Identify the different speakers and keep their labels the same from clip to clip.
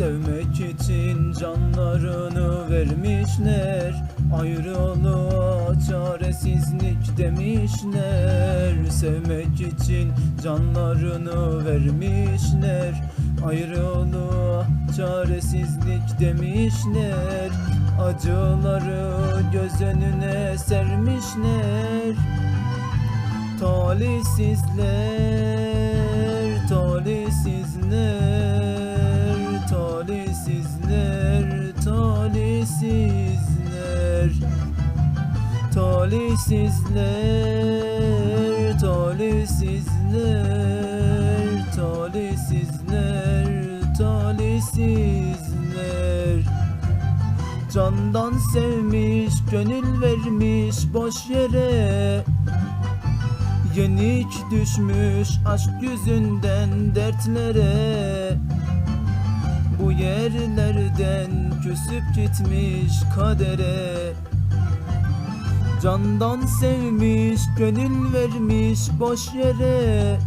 Speaker 1: için canlarını vermişler. Ayrılığa çaresizlik demişler. Sevmek için canlarını vermişler. Ayrılığa çaresizlik demişler. Acıları göz önüne sermişler. Talihsizler, talihsizler Talihsizler, talihsizler, talihsizler, talihsizler. Candan sevmiş, gönül vermiş boş yere. Yenik düşmüş aşk yüzünden dertlere. Bu yerlerden küsüp gitmiş kadere. Candan sevmiş, gönül vermiş boş yere.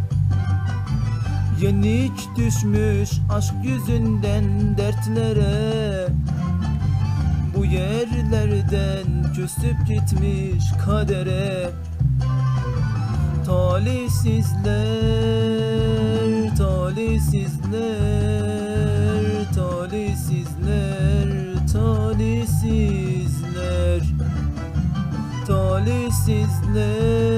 Speaker 1: Yenik düşmüş aşk yüzünden dertlere. Bu yerlerden küsüp gitmiş kadere. Talihsizler, talihsizler, talihsizler, talihsizler. Talihsizler,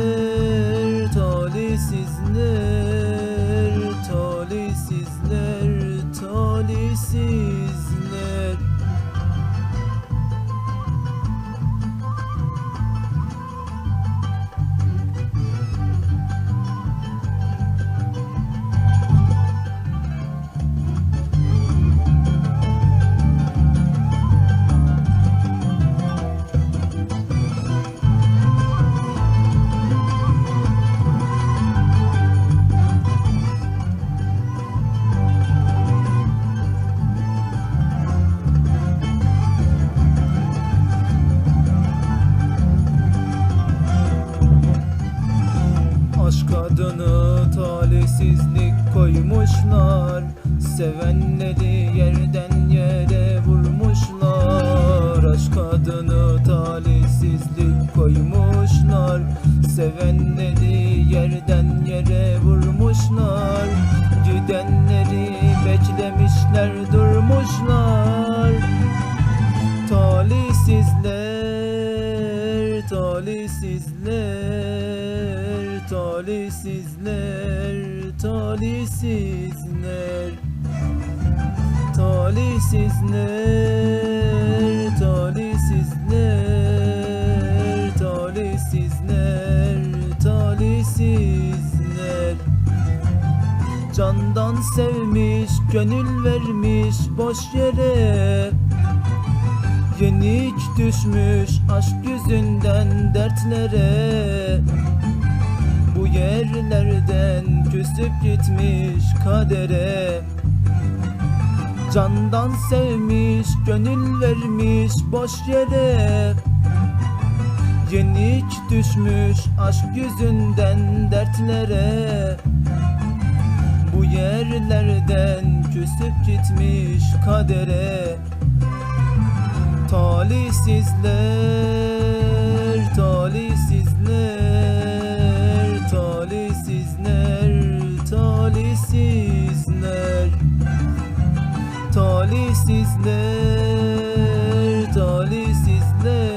Speaker 1: talihsizlik koymuşlar Sevenleri yerden yere vurmuşlar. Aşk adını talihsizlik koymuşlar Sevenleri yerden yere vurmuşlar. Gidenleri beklemişler durmuşlar. Talihsizler, talihsizler, talihsizler, talihsizler Talihsizler, talihsizler, talihsizler, talihsizler. Candan sevmiş, gönül vermiş boş yere Yenik düşmüş aşk yüzünden dertlere yerlerden küsüp gitmiş kadere. Candan sevmiş, gönül vermiş boş yere. Yenik düşmüş aşk yüzünden dertlere. Bu yerlerden küsüp gitmiş kadere. Talihsizler, Talihsizler, talihsizler,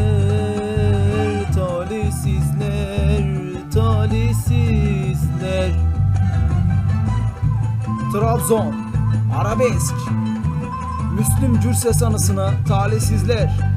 Speaker 1: talihsizler, talihsizler.
Speaker 2: Trabzon Arabesk. Müslüm Gürses anısına talihsizler